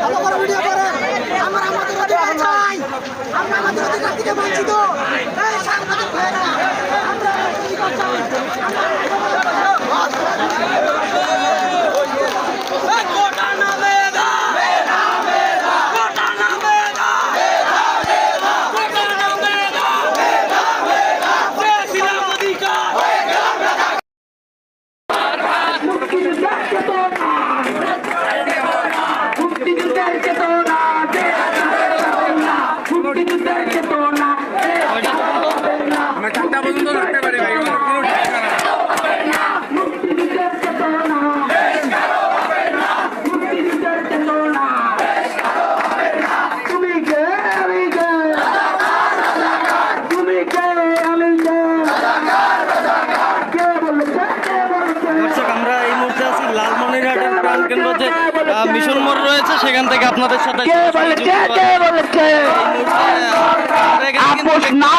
ভালো করে ভিডিও করেন আমরা আমাদের অধিকার চাই। আমরা আমাদের অধিকার থেকে বঞ্চিত। এই সাংবাদিক ভাইয়েরা, আমরা Yeah. মিশন মোড় রয়েছে সেখান থেকে আপনাদের সাথে কে বলেছে? কে বলেছে? আপোষ না